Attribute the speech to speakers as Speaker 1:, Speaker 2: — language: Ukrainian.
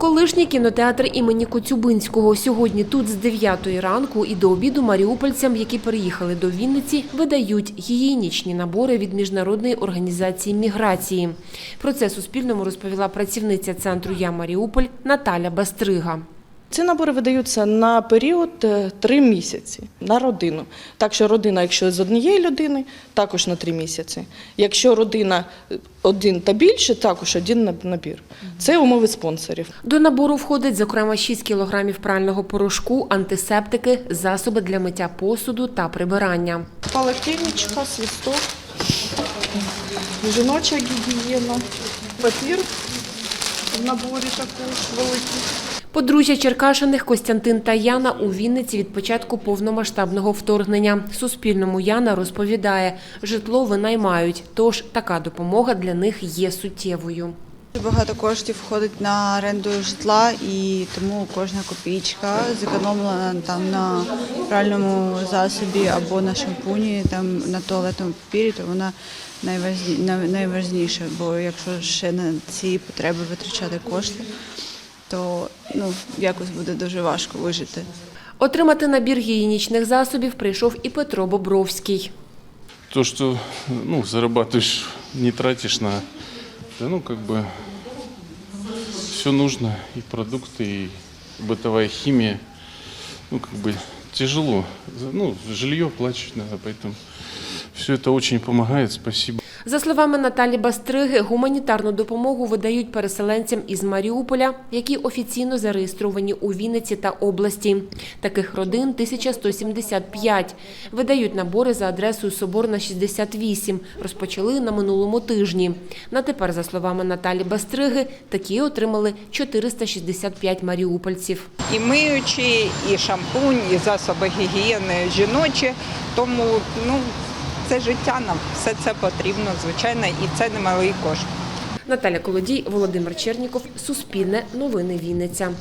Speaker 1: Колишній кінотеатр імені Коцюбинського. Сьогодні тут з 9 ранку і до обіду маріупольцям, які переїхали до Вінниці, видають гігієнічні набори від міжнародної організації міграції. Про це Суспільному розповіла працівниця центру Я Маріуполь Наталя Бастрига.
Speaker 2: Ці набори видаються на період е, три місяці на родину. Так що родина, якщо з однієї людини, також на три місяці. Якщо родина е, один та більше, також один наб- набір. Це умови спонсорів.
Speaker 1: До набору входить, зокрема, 6 кілограмів прального порошку, антисептики, засоби для миття посуду та прибирання.
Speaker 2: Полотенечко, свисток, жіноча гігієна, папір в наборі також великий.
Speaker 1: Подружжя Черкашиних Костянтин та Яна у Вінниці від початку повномасштабного вторгнення. Суспільному Яна розповідає, житло винаймають, тож така допомога для них є суттєвою.
Speaker 3: Багато коштів входить на оренду житла, і тому кожна копійка зекономлена там на пральному засобі або на шампуні, там на туалетному папірі, то вона найважні, найважніша. Бо якщо ще на ці потреби витрачати кошти, то ну якось буде дуже важко вижити.
Speaker 1: Отримати набір гігієнічних засобів прийшов і Петро Бобровський.
Speaker 4: То, что ну, зарабатываешь, не тратишь на... Да, ну, как бы все нужно, и продукты, и бытовая химия. Ну, как бы тяжело. За- Ну, жилье плачешь надо, поэтому все это очень помогает, спасибо.
Speaker 1: За словами Наталі Бастриги, гуманітарну допомогу видають переселенцям із Маріуполя, які офіційно зареєстровані у Вінниці та області. Таких родин 1175. Видають набори за адресою Соборна 68. Розпочали на минулому тижні. На тепер, за словами Наталі Бастриги, такі отримали 465 маріупольців.
Speaker 5: і миючі, і шампунь, і засоби гігієни жіночі. Тому ну це життя нам все це потрібно, звичайно, і це немалий кошт.
Speaker 1: Наталя Колодій, Володимир Черніков, Суспільне, Новини Вінниця.